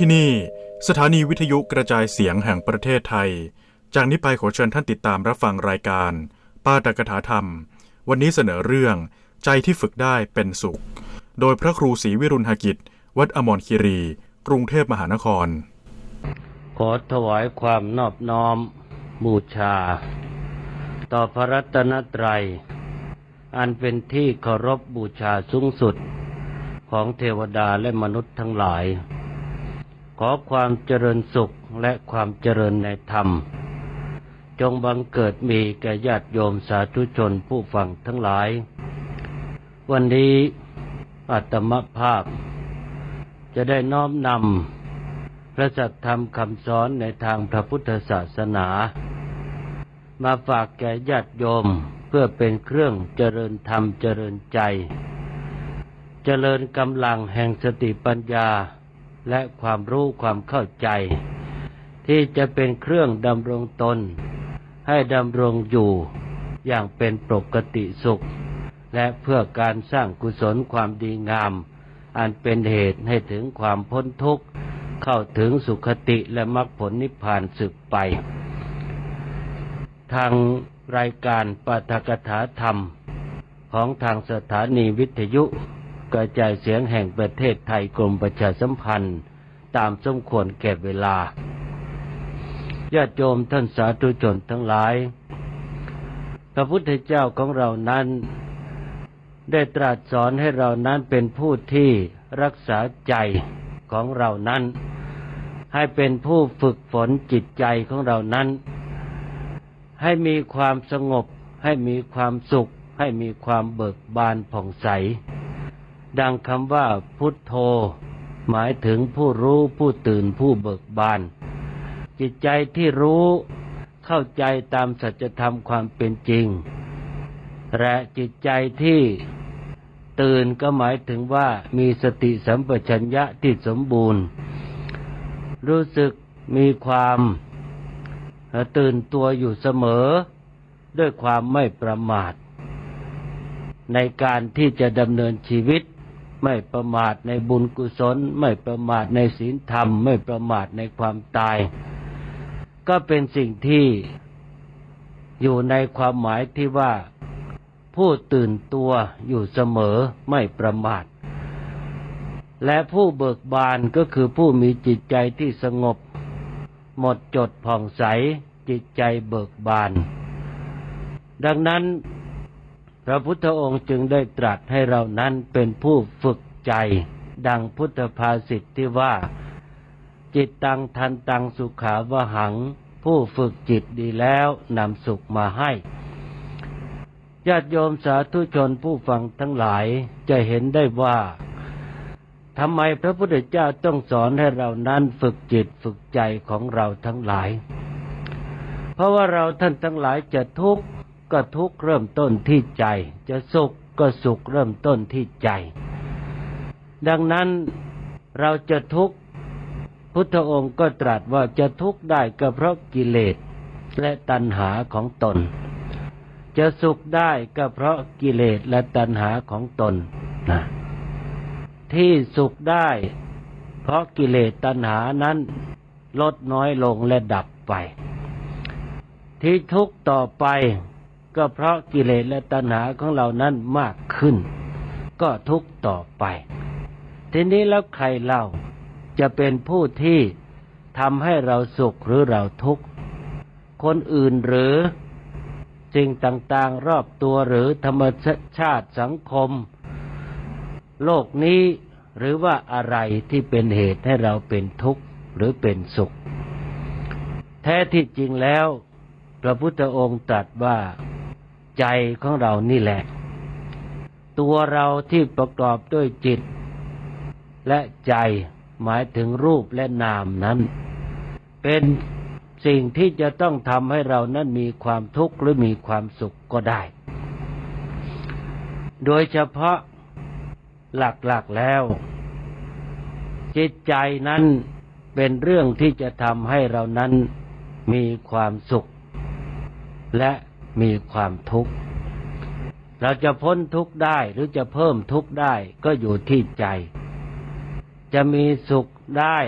ที่นี่สถานีวิทยุกระจายเสียงแห่งประเทศไทย จากนี้ไปขอเชิญท่านติดตามรับฟังรายการ ป้าตกถาธรรม วันนี้เสนอเรื่อง ใจที่ฝึกได้เป็นสุข โดยพระครูศรีวิรุณหกิจ วัดอมรคีรี กรุงเทพมหานคร ขอถวายความนอบน้อม บูชา ต่อพระรัตนตรัย อันเป็นที่เคารพบูชาสูงสุด ของเทวดาและมนุษย์ทั้งหลาย ขอความเจริญสุขและความเจริญในธรรม จงบังเกิดมีแก่ญาติโยมสาธุชนผู้ฟังทั้งหลาย วันนี้อัตมภาพ จะได้น้อมนำพระสัทธรรมคำสอนในทางพระพุทธศาสนา มาฝากแก่ญาติโยมเพื่อเป็นเครื่องเจริญธรรมเจริญใจ เจริญกำลังแห่งสติปัญญา และความรู้ความเข้าใจ ที่จะเป็นเครื่องดำรงตน ให้ดำรงอยู่อย่างเป็นปกติสุข และเพื่อการสร้างกุศลความดีงาม อันเป็นเหตุให้ถึงความพ้นทุกข์ เข้าถึงสุขติและมรรคผลนิพพานสืบไป ทางรายการปาฐกถาธรรมของทางสถานีวิทยุ กระจายเสียงแห่งประเทศไทยกรมประชาสัมพันธ์ ตามสมควรแก่เวลาญาติโยมท่านสาธุชนทั้งหลาย พระพุทธเจ้าของเรานั้น ได้ตรัสสอนให้เรานั้นเป็นผู้ที่รักษาใจของเรานั้น ให้เป็นผู้ฝึกฝนจิตใจของเรานั้น ให้มีความสงบ ให้มีความสุข ให้มีความเบิกบานผ่องใส ดังคำว่าพุทโธ หมายถึงผู้รู้ผู้ตื่นผู้เบิกบาน จิตใจที่รู้เข้าใจตามสัจธรรมความเป็นจริง และจิตใจที่ตื่นก็หมายถึงว่ามีสติสัมปชัญญะที่สมบูรณ์ รู้สึกมีความตื่นตัวอยู่เสมอ ด้วยความไม่ประมาท ในการที่จะดำเนินชีวิต ไม่ประมาทในบุญกุศล ไม่ประมาทในศีลธรรม ไม่ประมาทในความตาย ก็เป็นสิ่งที่อยู่ในความหมายที่ว่าผู้ตื่นตัวอยู่เสมอไม่ประมาท และผู้เบิกบานก็คือผู้มีจิตใจที่สงบ หมดจดผ่องใสจิตใจเบิกบาน ดังนั้น พระพุทธองค์จึงได้ตรัสให้เรานั้นเป็นผู้ฝึกใจ ดังพุทธภาษิตที่ว่า จิตตังทันตังสุขาวหัง ผู้ฝึกจิตดีแล้วนำสุขมาให้ญาติโยมสาธุชนผู้ฟังทั้งหลายจะเห็นได้ว่าทำไมพระพุทธเจ้าต้องสอนให้เรานั้นฝึกจิตฝึกใจของเราทั้งหลาย เพราะว่าเราท่านทั้งหลายจะทุกข์ ก็ทุกข์เริ่มต้นที่ใจ จะสุขก็สุขเริ่มต้นที่ใจ ดังนั้นเราจะทุกข์พุทธองค์ก็ตรัสว่าจะทุกข์ได้ก็เพราะกิเลสและตัณหาของตน จะสุขได้ก็เพราะกิเลสและตัณหาของตนนะที่สุขได้ เพราะกิเลสตัณหานั้นลดน้อยลงและดับไป ที่ทุกต่อไป ก็เพราะกิเลสและตัณหาของเรานั้นมากขึ้น ก็ทุกต่อไป ทีนี้แล้วใครเล่าจะเป็นผู้ที่ทำให้เราสุขหรือเราทุกข์ คนอื่นหรือสิ่งต่างๆรอบตัวหรือธรรมชาติสังคม โลกนี้หรือว่าอะไรที่เป็นเหตุให้เราเป็นทุกข์หรือเป็นสุข แท้ที่จริงแล้ว พระพุทธองค์ตรัสว่า ใจของเรานี่แหละ ตัวเราที่ประกอบด้วยจิต และใจหมายถึงรูปและนามนั้น เป็นสิ่งที่จะต้องทำให้เรานั้นมีความทุกข์หรือมีความสุขก็ได้ โดยเฉพาะหลักๆแล้ว จิตใจนั้นเป็นเรื่องที่จะทำให้เรานั้นมีความสุข และ มีความทุกข์ เราจะพ้นทุกข์ได้หรือจะเพิ่มทุกข์ได้ก็อยู่ที่ใจ จะมีสุขได้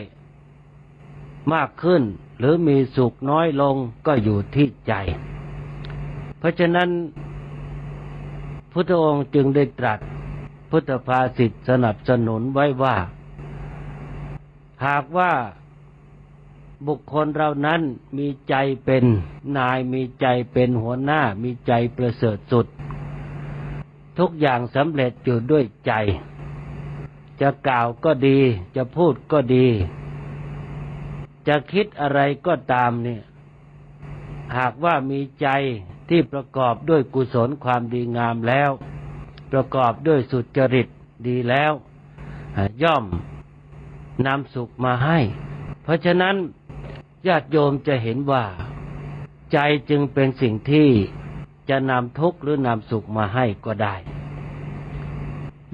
มากขึ้น หรือมีสุขน้อยลงก็อยู่ที่ใจ เพราะฉะนั้นพุทธองค์จึงได้ตรัสพุทธภาษิตสนับสนุนไว้ว่า หากว่า บุคคลเรานั้นมีใจเป็นนายมีใจเป็นหัวหน้ามีใจประเสริฐสุด ทุกอย่างสำเร็จอยู่ด้วยใจ จะกล่าวก็ดี จะพูดก็ดี จะคิดอะไรก็ตามเนี่ย หากว่ามีใจที่ประกอบด้วยกุศลความดีงามแล้ว ประกอบด้วยสุจริตดีแล้ว ย่อมนำสุขมาให้ เพราะฉะนั้น ญาติโยมจะเห็นว่า ใจจึงเป็นสิ่งที่จะนำทุกข์หรือนำสุขมาให้ก็ได้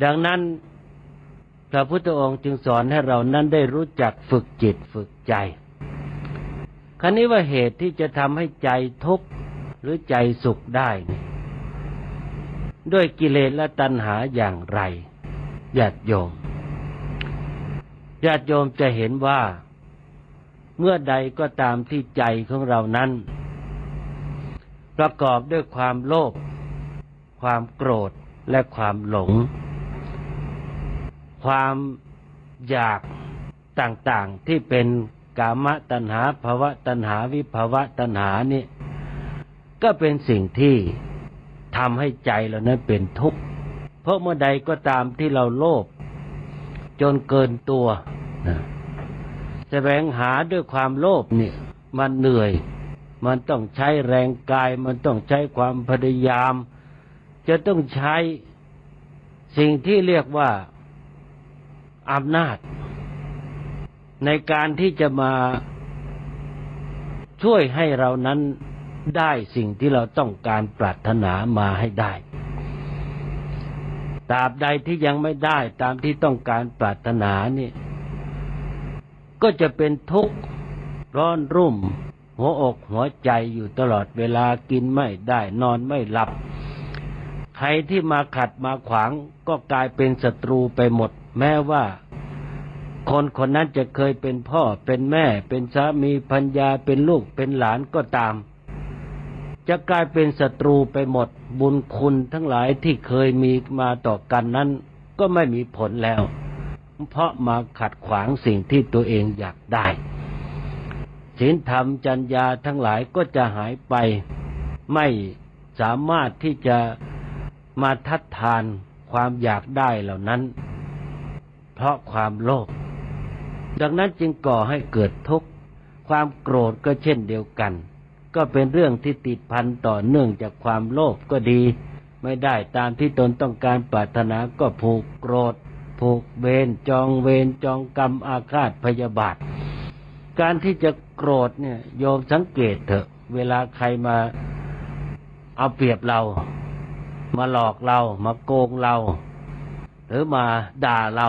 ดังนั้น พระพุทธองค์จึงสอนให้เรานั้นได้รู้จักฝึกจิตฝึกใจ คราวนี้ว่าเหตุที่จะทำให้ใจทุกข์หรือใจสุขได้ ด้วยกิเลสและตัณหาอย่างไรญาติโยมญาติโยมจะเห็นว่า เมื่อใดก็ตามที่ใจของเรานั้น ประกอบด้วยความโลภความโกรธและความหลง ความอยากต่างๆที่เป็นกามตัณหาภาวะตัณหาวิภาวะตัณหานี่ก็เป็นสิ่งที่ทำให้ใจเรานั้นเป็นทุกข์ เพราะเมื่อใดก็ตามที่เราโลภจนเกินตัวนะ แสวงหาด้วยความโลภเนี่ยมันเหนื่อย มันต้องใช้แรงกาย มันต้องใช้ความพยายาม จะต้องใช้สิ่งที่เรียกว่าอำนาจ ในการที่จะมาช่วยให้เรานั้นได้สิ่งที่เราต้องการปรารถนามาให้ได้ตราบใดที่ยังไม่ได้ตามที่ต้องการปรารถนานี่ ก็จะเป็นทุกข์ร้อนรุ่ม หัวอกหัวใจอยู่ตลอดเวลากินไม่ได้นอนไม่หลับ ใครที่มาขัดมาขวางก็กลายเป็นศัตรูไปหมด แม้ว่า คนคนนั้นจะเคยเป็นพ่อเป็นแม่ เป็นสามีพัญญาเป็นลูกเป็นหลานก็ตาม จะกลายเป็นศัตรูไปหมด บุญคุณทั้งหลายที่เคยมีมาต่อกันนั้น ก็ไม่มีผลแล้ว เพราะมาขัดขวางสิ่งที่ตัวเองอยากได้ศีลธรรมจัญญาทั้งหลายก็จะหายไปไม่สามารถที่จะมาทัดทานความอยากได้เหล่านั้น เพราะความโลภดังนั้นจึงก่อให้เกิดทุกข์ความโกรธก็เช่นเดียวกัน ก็เป็นเรื่องที่ติดพันต่อเนื่องจากความโลภก็ดี ไม่ได้ตามที่ตนต้องการปรารถนาก็ผูกโกรธ ผูกเวรจองเวรจองกรรมอาฆาตพยาบาท การที่จะโกรธเนี่ย โยมสังเกตเถอะ เวลาใครมาเอาเปรียบเรา มาหลอกเรา มาโกงเรา หรือมาด่าเรา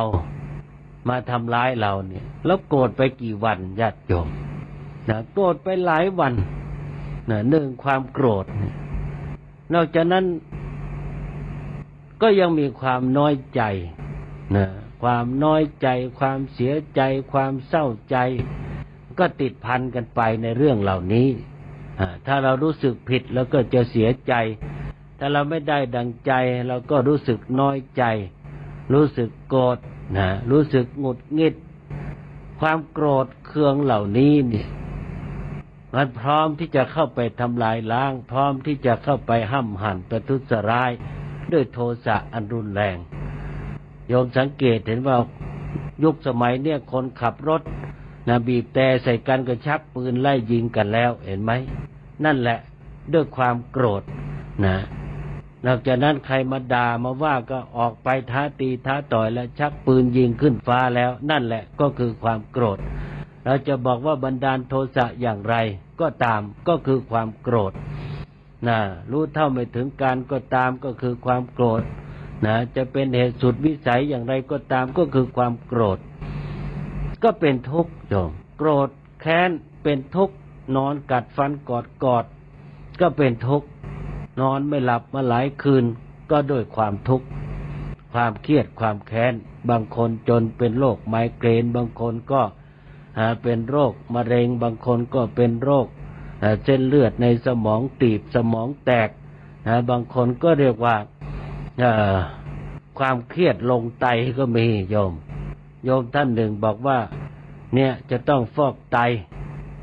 มาทำร้ายเราเนี่ย แล้วโกรธไปกี่วันญาติโยมนะโกรธไปหลายวันนะหนึ่งความโกรธ นอกจากนั้นก็ยังมีความน้อยใจ นะความน้อยใจ ความเสียใจ ความเศร้าใจ ก็ติดพันกันไปในเรื่องเหล่านี้ถ้าเรารู้สึกผิดแล้วก็จะเสียใจ ถ้าเราไม่ได้ดังใจ เราก็รู้สึกน้อยใจ รู้สึกโกรธนะรู้สึกหงุดหงิด ความโกรธเคืองเหล่านี้เนี่ยมันพร้อมที่จะเข้าไปทำลายล้าง พร้อมที่จะเข้าไปห้ำหั่นประทุษร้าย ด้วยโทสะอันรุนแรง โยมสังเกตเห็นว่ายุคสมัยเนี่ยคนขับรถนะบีบแต่ใส่กันก็ชักปืนไล่ยิงกันแล้ว เห็นไหม นั่นแหละด้วยความโกรธนะนอกจากนั้นใครมาด่ามาว่าก็ออกไปท้าตีท้าต่อยแล้วชักปืนยิงขึ้นฟ้าแล้ว นั่นแหละก็คือความโกรธ เราจะบอกว่าบันดาลโทสะอย่างไร ก็ตามก็คือความโกรธนะรู้เท่าไม่ถึงการก็ตามก็คือความโกรธ นะจะเป็นเหตุสุดวิสัยอย่างไรก็ตามก็คือความโกรธ ก็เป็นทุกข์โยมโกรธแค้นเป็นทุกข์นอนกัดฟันกอดกอด ก็เป็นทุกข์นอนไม่หลับมาหลายคืน ก็ด้วยความทุกข์ความเครียดความแค้น บางคนจนเป็นโรคไมเกรนบางคนก็อ่าเป็นโรคมะเร็งบางคนก็เป็นโรคเส้นเลือดในสมองตีบสมองแตกบางคนก็เรียกว่า ความเครียดลงไตก็มีโยม โยมท่านหนึ่งบอกว่า เนี่ยจะต้องฟอกไต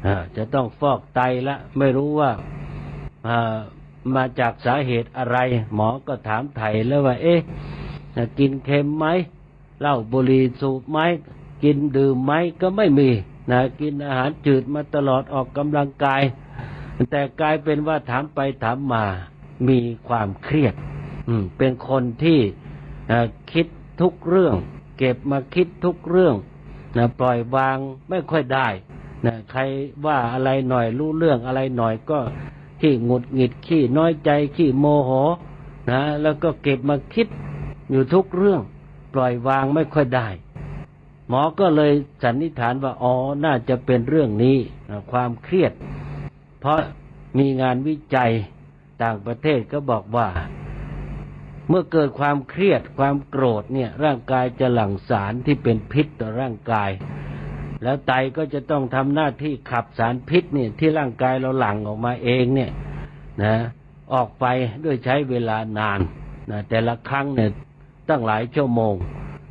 อ่าจะต้องฟอกไตละไม่รู้ว่าอ่ามาจากสาเหตุอะไร หมอก็ถามไถ่แล้วว่า เอ๊ะกินเค็มไหมเหล้าบุหรี่สูบไหมกินดื่มไหมก็ไม่มีนะกินอาหารจืดมาตลอดออกกำลังกาย แต่กลายเป็นว่าถามไปถามมา มีความเครียด เป็นคนที่เอ่อคิดทุกเรื่อง เก็บมาคิดทุกเรื่องนะปล่อยวางไม่ค่อยได้นะใครว่าอะไรหน่อยรู้เรื่องอะไรหน่อยก็ขี้หงุดหงิดขี้น้อยใจขี้โมโหนะแล้วก็เก็บมาคิดอยู่ทุกเรื่อง ปล่อยวางไม่ค่อยได้ หมอก็เลยสันนิษฐานว่าอ๋อน่าจะเป็นเรื่องนี้นะความเครียด เพราะมีงานวิจัยต่างประเทศก็บอกว่า เมื่อเกิดความเครียดความโกรธเนี่ยร่างกายจะหลั่งสารที่เป็นพิษต่อร่างกาย แล้วไตก็จะต้องทำหน้าที่ขับสารพิษเนี่ยที่ร่างกายเราหลั่งออกมาเองเนี่ยนะออกไปด้วยใช้เวลานานนะแต่ละครั้งเนี่ยตั้งหลายชั่วโมง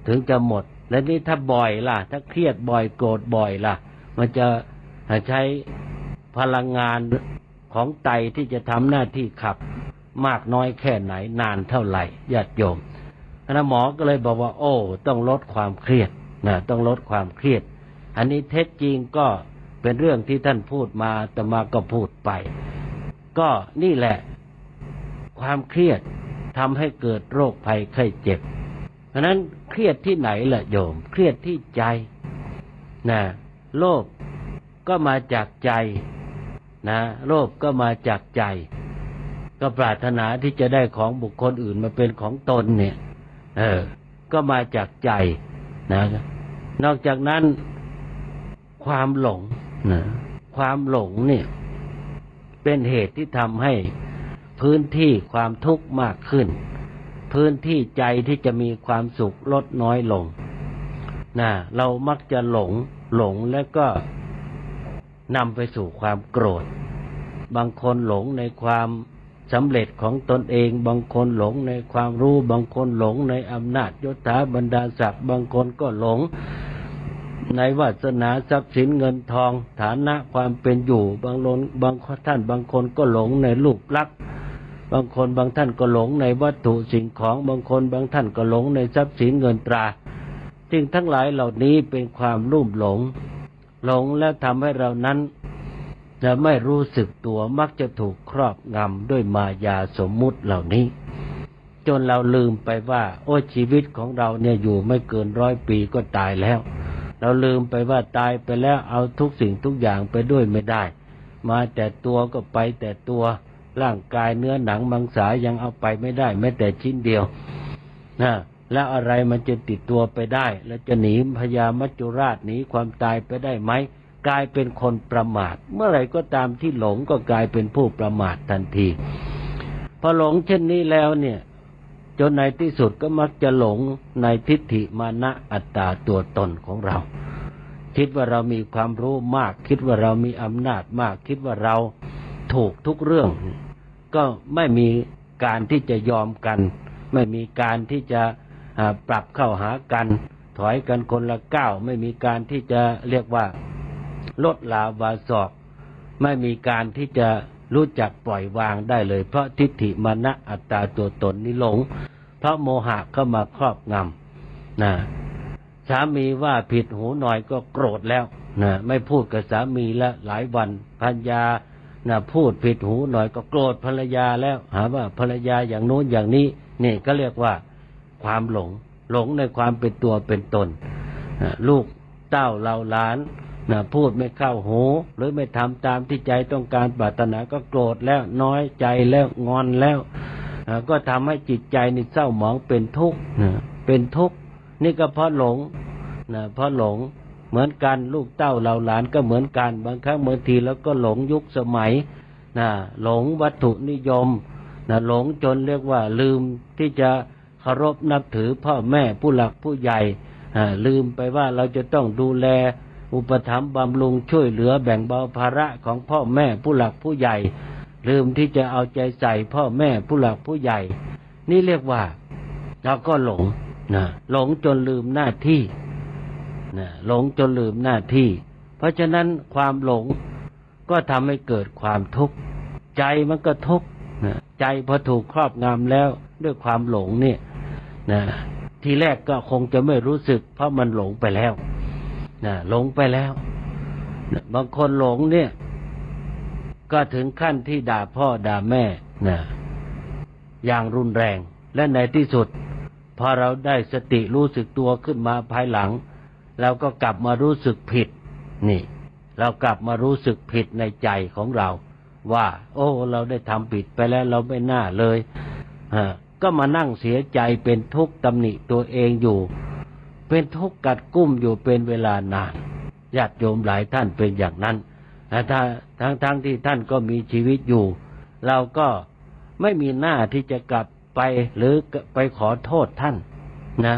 ถึงจะหมด และนี่ถ้าบ่อยล่ะ ถ้าเครียดบ่อยโกรธบ่อยล่ะ มันจะใช้พลังงานของไตที่จะทำหน้าที่ขับ มากน้อยแค่ไหนนานเท่าไหร่ญาติโยมคณะหมอก็เลยบอกว่า โอ้ ต้องลดความเครียดนะต้องลดความเครียด อันนี้เท็จจริงก็เป็นเรื่องที่ท่านพูดมาแต่มาก็พูดไป ก็นี่แหละ ความเครียดทำให้เกิดโรคภัยไข้เจ็บเพราะนั้นเครียดที่ไหนล่ะโยม เครียดที่ใจนะโลภก็มาจากใจนะโลภก็มาจากใจ ก็ปรารถนาที่จะได้ของบุคคลอื่นมาเป็นของตนเนี่ย เออ ก็มาจากใจนะนอกจากนั้นความหลงนะความหลงเนี่ย เป็นเหตุที่ทำให้พื้นที่ความทุกข์มากขึ้น พื้นที่ใจที่จะมีความสุขลดน้อยลงนะเรามักจะหลงหลงแล้วก็นำไปสู่ความโกรธ บางคนหลงในความ สำเร็จของตนเองบางคนหลงในความรู้บางคนหลงในอำนาจยศถาบรรดาศักดิ์บางคนก็หลง ในวาสนาทรัพย์สินเงินทอง ฐานะความเป็นอยู่บางลนบางท่านบางคนก็หลงในรูปลักษณ์บางคนบางท่านก็หลงในวัตถุสิ่งของบางคนบางท่านก็หลงในทรัพย์สินเงินตราสิ่งทั้งหลายเหล่านี้เป็นความลุ่มหลง หลงแล้วทำให้เรานั้น จะไม่รู้สึกตัวมักจะถูกครอบงำด้วยมายาสมมุติเหล่านี้ จนเราลืมไปว่า โอ้ชีวิตของเราเนี่ยอยู่ไม่เกินร้อยปีก็ตายแล้ว เราลืมไปว่าตายไปแล้วเอาทุกสิ่งทุกอย่างไปด้วยไม่ได้ มาแต่ตัวก็ไปแต่ตัวร่างกายเนื้อหนังมังสายังเอาไปไม่ได้ แม้แต่ชิ้นเดียวนะแล้วอะไรมันจะติดตัวไปได้ แล้วจะหนีพญามัจจุราชหนีความตายไปได้ไหม กลายเป็นคนประมาท เมื่อไหร่ก็ตามที่หลงก็กลายเป็นผู้ประมาททันที พอหลงเช่นนี้แล้วเนี่ย จนในที่สุดก็มักจะหลงในทิฏฐิมานะอัตตาตัวตนของเรา คิดว่าเรามีความรู้มาก คิดว่าเรามีอำนาจมาก คิดว่าเราถูกทุกเรื่อง ก็ไม่มีการที่จะยอมกัน ไม่มีการที่จะปรับเข้าหากัน ถอยกันคนละก้าวไม่มีการที่จะเรียกว่า ลดลาวาศอกไม่มีการที่จะรู้จักปล่อยวางได้เลย เพราะทิฏฐิมานะอัตตาตัวตนนี้หลง เพราะโมหะเข้ามาครอบงำนะสามีว่าผิดหูหน่อยก็โกรธแล้วนะไม่พูดกับสามีแล้วหลายวันพัญญานะพูดผิดหูหน่อยก็โกรธภรรยาแล้วหาว่าภรรยาอย่างโน้นอย่างนี้นี่ก็เรียกว่าความหลง หลงในความเป็นตัวเป็นตนนะลูกเต้าเราหลาน นะพูดไม่เข้าหู หรือไม่ทำตามที่ใจต้องการปรารถนาก็โกรธแล้วน้อยใจแล้วงอนแล้วก็ทำให้จิตใจนี่เศร้าหมองเป็นทุกข์นะเป็นทุกข์นี่ก็เพราะหลงนะเพราะหลงเหมือนกันลูกเต้าเราหลานก็เหมือนกัน บางครั้งบางทีแล้วก็หลงยุคสมัยนะหลงวัตถุนิยมนะหลงจนเรียกว่าลืมที่จะเคารพนับถือพ่อแม่ผู้หลักผู้ใหญ่ลืมไปว่าเราจะต้องดูแล อุปถัมภ์บำรุงช่วยเหลือแบ่งเบาภาระของพ่อแม่ผู้หลักผู้ใหญ่ ลืมที่จะเอาใจใส่พ่อแม่ผู้หลักผู้ใหญ่ นี่เรียกว่าเราก็หลงนะหลงจนลืมหน้าที่นะหลงจนลืมหน้าที่ เพราะฉะนั้นความหลงก็ทำให้เกิดความทุกข์ใจมันก็ทุกข์นะใจพอถูกครอบงำแล้วด้วยความหลงเนี่ยนะทีแรกก็คงจะไม่รู้สึกเพราะมันหลงไปแล้ว นะหลงไปแล้วนะบางคนหลงเนี่ย ก็ถึงขั้นที่ด่าพ่อด่าแม่นะอย่างรุนแรง และในที่สุด พอเราได้สติรู้สึกตัวขึ้นมาภายหลัง เราก็กลับมารู้สึกผิด นี่ เรากลับมารู้สึกผิดในใจของเรา ว่า โอ้ เราได้ทำผิดไปแล้วเราไม่น่าเลยฮะก็มานั่งเสียใจเป็นทุกข์ตำหนิตัวเองอยู่ เป็นทุกข์กัดกุ้มอยู่เป็นเวลานานญาติโยมหลายท่านเป็นอย่างนั้นแต่ถ้าทั้งทั้งที่ท่านก็มีชีวิตอยู่ เราก็ไม่มีหน้าที่จะกลับไปหรือไปขอโทษท่านนะ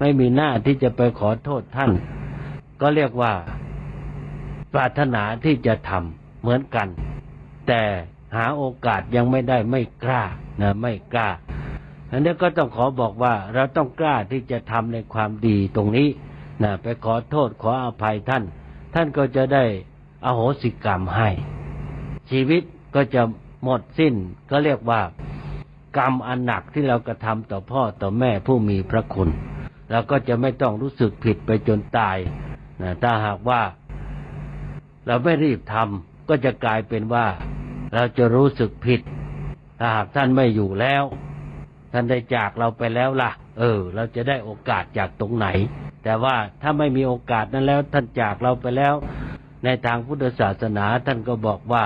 ไม่มีหน้าที่จะไปขอโทษท่าน ก็เรียกว่า ปรารถนาที่จะทำเหมือนกัน แต่หาโอกาสยังไม่ได้ไม่กล้านะไม่กล้า อันนี้ก็ต้องขอบอกว่าเราต้องกล้าที่จะทำในความดีตรงนี้นะไปขอโทษขออภัยท่าน ท่านก็จะได้อโหสิกรรมให้ ชีวิตก็จะหมดสิ้นก็เรียกว่ากรรมอันหนักที่เรากระทำต่อพ่อต่อแม่ผู้มีพระคุณเราก็จะไม่ต้องรู้สึกผิดไปจนตายนะถ้าหากว่า เราไม่รีบทำก็จะกลายเป็นว่า เราจะรู้สึกผิด ถ้าหากท่านไม่อยู่แล้ว ท่านได้จากเราไปแล้วล่ะ เออ เราจะได้โอกาสจากตรงไหน แต่ว่าถ้าไม่มีโอกาสนั้นแล้ว ท่านจากเราไปแล้ว ในทางพุทธศาสนาท่านก็บอกว่า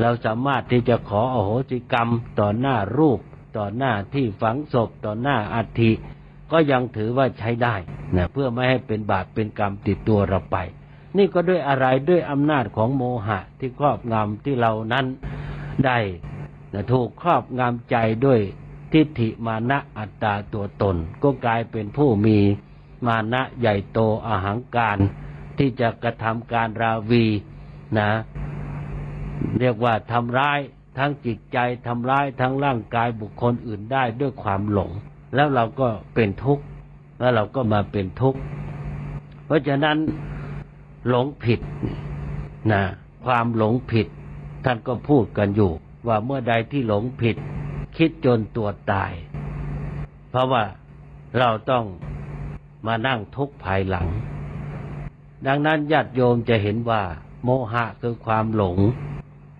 เราสามารถที่จะขออโหสิกรรมต่อหน้ารูป ต่อหน้าที่ฝังศพต่อหน้าอัฐิก็ยังถือว่าใช้ได้นะเพื่อไม่ให้เป็นบาปเป็นกรรมติดตัวเราไป นี่ก็ด้วยอะไรด้วยอำนาจของโมหะที่ครอบงำที่เรานั้นได้นะถูกครอบงำใจด้วย ทิฏฐิมานะอัตตาตัวตน ก็กลายเป็นผู้มีมานะใหญ่โตอหังการ ที่จะกระทำการราวีนะ เรียกว่าทำร้ายทั้งจิตใจทำร้ายทั้งร่างกายบุคคลอื่นได้ด้วยความหลง แล้วเราก็เป็นทุกข์แล้วเราก็มาเป็นทุกข์เพราะฉะนั้นหลงผิดนะความหลงผิด ท่านก็พูดกันอยู่ ว่าเมื่อใดที่หลงผิด คิดจนตัวตาย เพราะว่าเราต้องมานั่งทุกข์ภายหลัง ดังนั้นญาติโยมจะเห็นว่า โมหะคือความหลง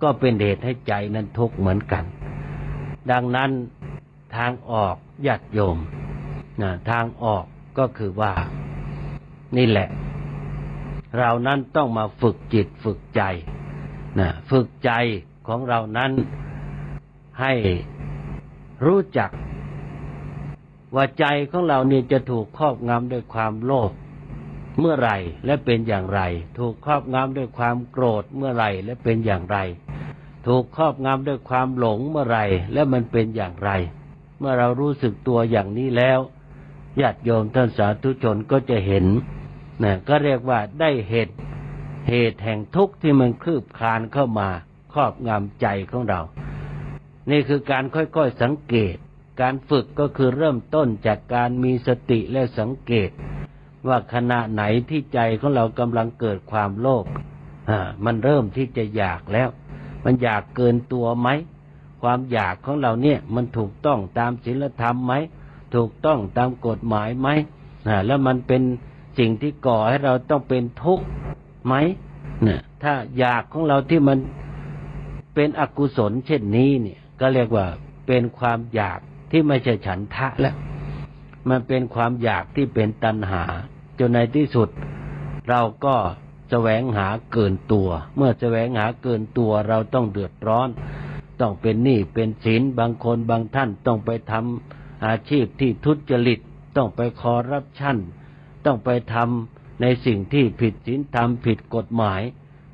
ก็เป็นเหตุให้ใจนั้นทุกข์เหมือนกัน ดังนั้นทางออกญาติโยมนะทางออกก็คือว่า นี่แหละ เรานั้นต้องมาฝึกจิตฝึกใจนะฝึกใจของเรานั้นให้ รู้จัก ว่าใจของเราเนี่ยจะถูกครอบงำด้วยความโลภเมื่อไรและเป็นอย่างไร ถูกครอบงำด้วยความโกรธเมื่อไรและเป็นอย่างไร ถูกครอบงำด้วยความหลงเมื่อไรและมันเป็นอย่างไร เมื่อเรารู้สึกตัวอย่างนี้แล้วญาติโยมท่านสาธุชนก็จะเห็นนะก็เรียกว่าได้เหตุเหตุแห่งทุกข์ที่มันคืบคลานเข้ามาครอบงำใจของเรา นี่คือการค่อยๆสังเกต การฝึกก็คือเริ่มต้นจากการมีสติและสังเกต ว่าขณะไหนที่ใจของเรากำลังเกิดความโลภมันเริ่มที่จะอยากแล้ว มันอยากเกินตัวไหม ความอยากของเราเนี่ยมันถูกต้องตามศีลธรรมไหม ถูกต้องตามกฎหมายไหมแล้วมันเป็นสิ่งที่ก่อให้เราต้องเป็นทุกข์ไหมเนี่ยถ้าอยากของเราที่มันเป็นอกุศลเช่นนี้เนี่ย ก็เรียกว่าเป็นความอยากที่ไม่ใช่ฉันทะแล้ว มันเป็นความอยากที่เป็นตัณหา จนในที่สุด เราก็แสวงหาเกินตัว เมื่อแสวงหาเกินตัวเราต้องเดือดร้อน ต้องเป็นหนี้เป็นสินบางคนบางท่านต้องไปทำอาชีพที่ทุจริต ต้องไปคอร์รัปชันต้องไปทำในสิ่งที่ผิดศีลธรรมผิดกฎหมาย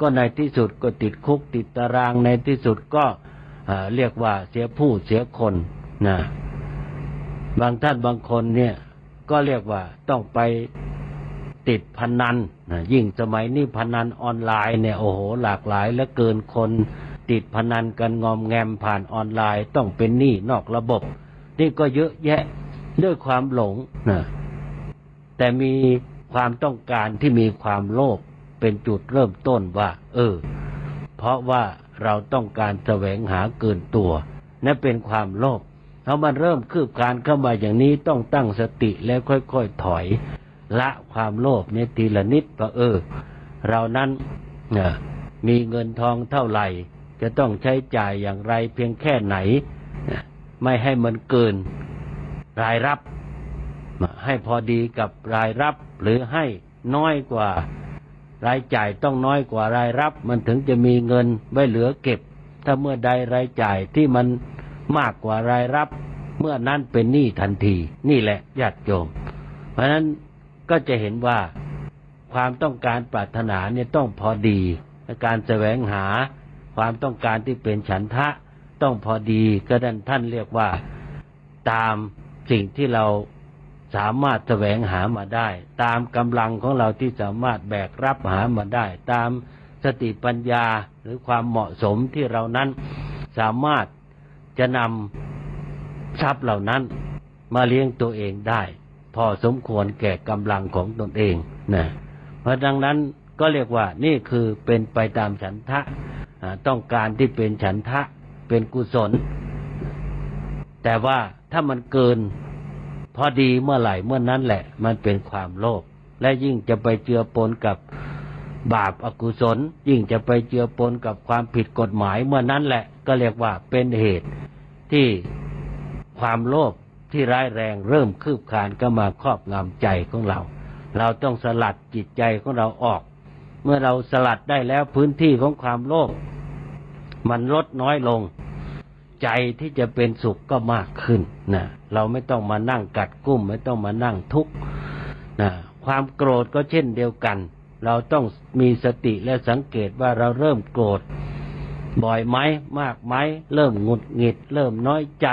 ก็ในที่สุดก็ติดคุกติดตารางในที่สุดก็ เรียกว่าเสียผู้เสียคนนะบางท่านบางคนเนี่ยก็เรียกว่าต้องไปติดพนันนะยิ่งสมัยนี้พนันออนไลน์เนี่ยโอ้โหหลากหลายเหลือเกินคน ติดพนันกันงอมแงมผ่านออนไลน์ต้องเป็นหนี้นอกระบบ นี่ก็เยอะแยะด้วยความหลงนะแต่มีความต้องการที่มีความโลภเป็นจุดเริ่มต้นว่า เออ เพราะว่า เราต้องการแสวงหาเกินตัวนั่นเป็นความโลภเอามันเริ่มคืบคลานเข้ามาอย่างนี้ต้องตั้งสติแล้วค่อยๆถอย ละความโลภเนี่ยทีละนิดว่าเออ เรานั้นมีเงินทองเท่าไหร่ จะต้องใช้จ่ายอย่างไรเพียงแค่ไหน ไม่ให้มันเกินรายรับ ให้พอดีกับรายรับหรือให้น้อยกว่า รายจ่ายต้องน้อยกว่ารายรับ มันถึงจะมีเงินไว้เหลือเก็บ ถ้าเมื่อใดรายจ่ายที่มันมากกว่ารายรับ เมื่อนั้นเป็นหนี้ทันที นี่แหละญาติโยม เพราะนั้นก็จะเห็นว่าความต้องการปรารถนาเนี่ยต้องพอดีการแสวงหาความต้องการที่เป็นฉันทะต้องพอดีก็ดันท่านเรียกว่าตามสิ่งที่เรา สามารถแสวงหามาได้ ตามกำลังของเราที่สามารถแบกรับหามาได้ ตามสติปัญญาหรือความเหมาะสมที่เรานั้นสามารถจะนำทรัพย์เหล่านั้นมาเลี้ยงตัวเองได้ พอสมควรแก่กำลังของตนเองนะเพราะดังนั้นก็เรียกว่านี่คือเป็นไปตามฉันทะต้องการที่เป็นฉันทะเป็นกุศล แต่ว่าถ้ามันเกิน พอดีเมื่อไหร่เมื่อนั้นแหละ มันเป็นความโลภและยิ่งจะไปเจือปนกับบาปอากุศล ยิ่งจะไปเจือปนกับความผิดกฎหมายเมื่อนั้นแหละ ก็เรียกว่าเป็นเหตุที่ความโลภที่ร้ายแรงเริ่มคืบคานก็มาครอบงำใจของเรา เราต้องสลัดจิตใจของเราออก เมื่อเราสลัดได้แล้วพื้นที่ของความโลภมันลดน้อยลง ใจที่จะเป็นสุขก็มากขึ้นนะเราไม่ต้องมานั่งกัดกุ้ม ไม่ต้องมานั่งทุกข์นะความโกรธก็เช่นเดียวกัน เราต้องมีสติและสังเกตว่าเราเริ่มโกรธบ่อยไหมมากไหมเริ่มหงุดหงิด เริ่มน้อยใจ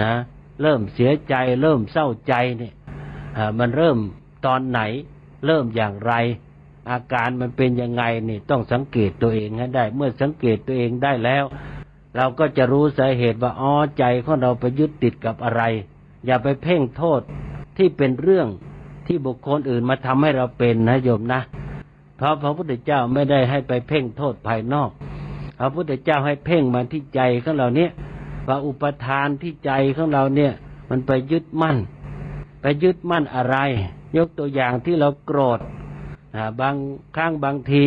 นะเริ่มเสียใจ เริ่มเศร้าใจเนี่ยมันเริ่มตอนไหน เริ่มอย่างไร อาการมันเป็นยังไงนี่ต้องสังเกตตัวเองให้ได้ เมื่อสังเกตตัวเองได้แล้ว เราก็จะรู้สาเหตุว่าอ๋อใจของเราไปยึดติดกับอะไร อย่าไปเพ่งโทษที่เป็นเรื่องที่บุคคลอื่นมาทำให้เราเป็นนะโยมนะ เพราะพระพุทธเจ้าไม่ได้ให้ไปเพ่งโทษภายนอก พระพุทธเจ้าให้เพ่งมาที่ใจของเราเนี่ยว่าอุปทานที่ใจของเราเนี่ย มันไปยึดมั่น ไปยึดมั่นอะไร ยกตัวอย่างที่เราโกรธนะบางครั้งบางที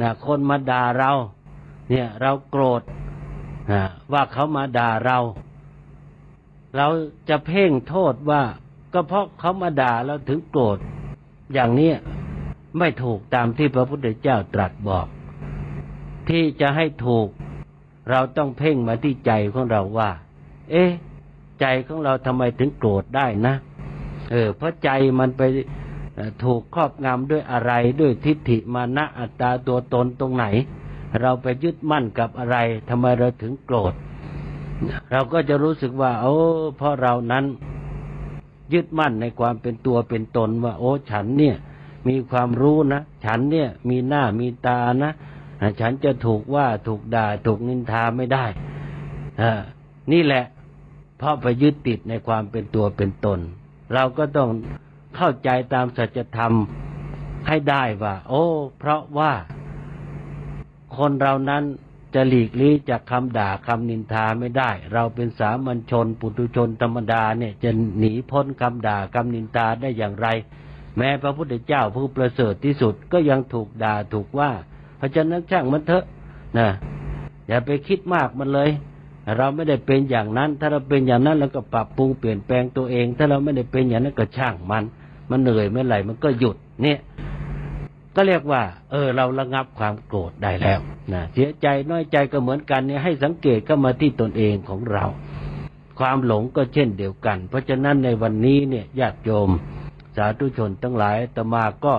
นะคนมาด่าเรา เนี่ยเราโกรธ ว่าเขามาด่าเรา เราจะเพ่งโทษว่าก็เพราะเขามาด่าเราถึงโกรธอย่างนี้ไม่ถูกตามที่พระพุทธเจ้าตรัสบอก ที่จะให้ถูก เราต้องเพ่งมาที่ใจของเราว่า เอ๊ะ ใจของเราทำไมถึงโกรธได้นะ เออ เพราะใจมันไปถูกครอบงำด้วยอะไรด้วยทิฏฐิมานะอัตตาตัวตนตรงไหน เราไปยึดมั่นกับอะไรทำไมเราถึงโกรธ เราก็จะรู้สึกว่า โอ้เพราะเรานั้นยึดมั่นในความเป็นตัวเป็นตนว่า โอ้ฉันเนี่ย มีความรู้นะฉันเนี่ยมีหน้ามีตานะฉันจะถูกว่าถูกด่าถูกนินทาไม่ได้นี่แหละ เพราะไปยึดติดในความเป็นตัวเป็นตน เราก็ต้องเข้าใจตามสัจธรรมให้ได้ว่า โอ้ เพราะว่า คนเรานั้นจะหลีกลี่จากคำด่าคำนินทาไม่ได้ เราเป็นสามัญชน ปุถุชนธรรมดาเนี่ยจะหนีพ้นคำด่าคำนินทาได้อย่างไร แม้พระพุทธเจ้าผู้ประเสริฐที่สุดก็ยังถูกด่าถูกว่าเพราะฉะนั้นช่างมันเถอะนะอย่าไปคิดมากมันเลย เราไม่ได้เป็นอย่างนั้น ถ้าเราเป็นอย่างนั้นเราก็ปรับปรุงเปลี่ยนแปลงตัวเอง ถ้าเราไม่ได้เป็นอย่างนั้นก็ช่างมัน มันเหนื่อยเมื่อไหร่มันก็หยุดเนี่ย ก็เรียกว่า เออ เราระงับความโกรธได้แล้วนะเสียใจน้อยใจก็เหมือนกันเนี่ยให้สังเกตเข้ามาที่ตนเองของเรา ความหลงก็เช่นเดียวกัน เพราะฉะนั้นในวันนี้เนี่ยญาติโยม สาธุชนทั้งหลายตมาก็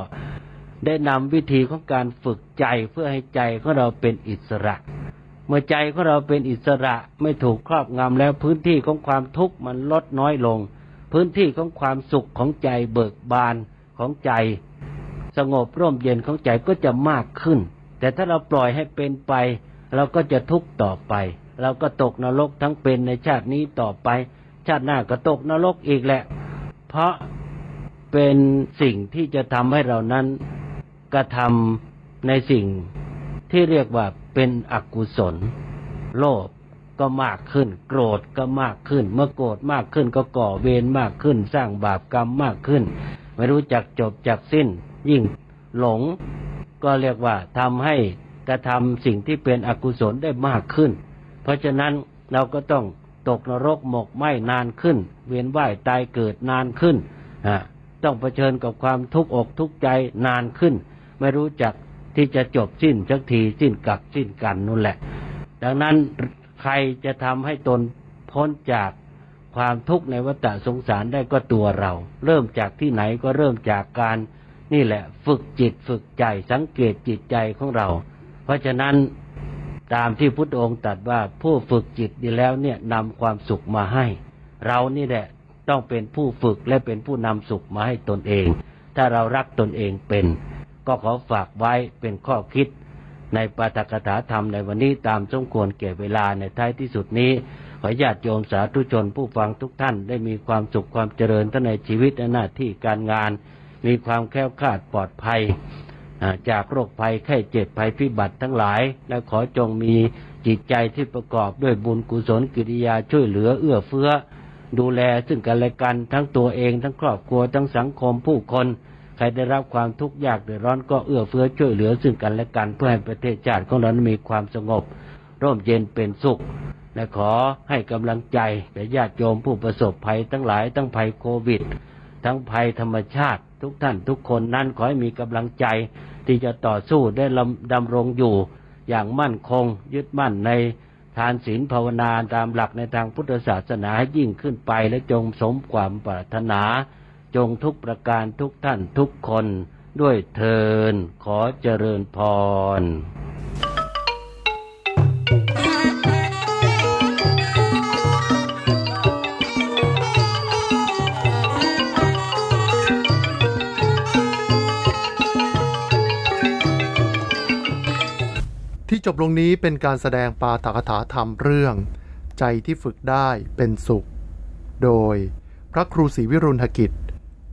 ได้นำวิธีของการฝึกใจเพื่อให้ใจของเราเป็นอิสระ เมื่อใจของเราเป็นอิสระไม่ถูกครอบงำแล้วพื้นที่ของความทุกข์มันลดน้อยลง พื้นที่ของความสุขของใจเบิกบานของใจ สงบร่มเย็นของใจก็จะมากขึ้น แต่ถ้าเราปล่อยให้เป็นไป เราก็จะทุกข์ต่อไป เราก็ตกนรกทั้งเป็นในชาตินี้ต่อไป ชาติหน้าก็ตกนรกอีกแหละ เพราะเป็นสิ่งที่จะทำให้เรานั้นกระทำในสิ่งที่เรียกว่าเป็นอกุศล โลภก็มากขึ้น โกรธก็มากขึ้น เมื่อโกรธมากขึ้นก็ก่อเวรมากขึ้น สร้างบาปกรรมมากขึ้น ไม่รู้จักจบจักสิ้น ยิ่งหลง ก็เรียกว่าทำให้กระทำสิ่งที่เป็นอกุศลได้มากขึ้น เพราะฉะนั้นเราก็ต้องตกนรกหมกไหมนานขึ้น เวียนว่ายตายเกิดนานขึ้นต้องเผชิญกับความทุกข์อกทุกข์ใจนานขึ้น ไม่รู้จักที่จะจบสิ้นสักทีสิ้นกับสิ้นกันนั่นแหละ ดังนั้นใครจะทำให้ตนพ้นจากความทุกข์ในวัฏสงสารได้ก็ตัวเรา เริ่มจากที่ไหนก็เริ่มจากการ นี่แหละ ฝึกจิตฝึกใจสังเกตจิตใจของเรา เพราะฉะนั้นตามที่พุทธองค์ตรัสว่าผู้ฝึกจิตดีแล้วเนี่ยนำความสุขมาให้ เรานี่แหละต้องเป็นผู้ฝึกและเป็นผู้นำสุขมาให้ตนเอง ถ้าเรารักตนเองเป็น ก็ขอฝากไว้เป็นข้อคิด ในปาฐกถาธรรมในวันนี้ตามสมควรแก่เวลาในท้ายที่สุดนี้ขอญาติโยมสาธุชนผู้ฟังทุกท่านได้มีความสุขความเจริญทั้งในชีวิตและหน้าที่การงาน มีความแคล้วคลาดปลอดภัยจากโรคภัยไข้เจ็บภัยพิบัติทั้งหลาย และขอจงมีจิตใจที่ประกอบด้วยบุญกุศลกิริยาช่วยเหลือเอื้อเฟื้อ ดูแลซึ่งกันและกันทั้งตัวเองทั้งครอบครัวทั้งสังคมผู้คน ใครได้รับความทุกข์ยากเดือดร้อนก็เอื้อเฟื้อช่วยเหลือซึ่งกันและกันเพื่อให้ประเทศชาติของเรามีความสงบ ร่มเย็นเป็นสุขและขอให้กำลังใจแก่ญาติโยมผู้ประสบภัยทั้งหลายทั้งภัยโควิด ทั้งภัยธรรมชาติ ทุกท่านทุกคนนั้นขอให้มีกำลังใจที่จะต่อสู้ได้ดำรงอยู่อย่างมั่นคงยึดมั่นในทานศีลภาวนาตามหลักในทางพุทธศาสนาให้ยิ่งขึ้นไปและจงสมความปรารถนา จงทุกประการทุกท่านทุกคนด้วยเทินขอเจริญพร จบลงนี้เป็นการแสดงปาฐกถาธรรมเรื่อง ใจที่ฝึกได้เป็นสุข โดยพระครูศรีวิรุณหกิจ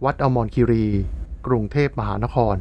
วัดอมรคีรี กรุงเทพมหานคร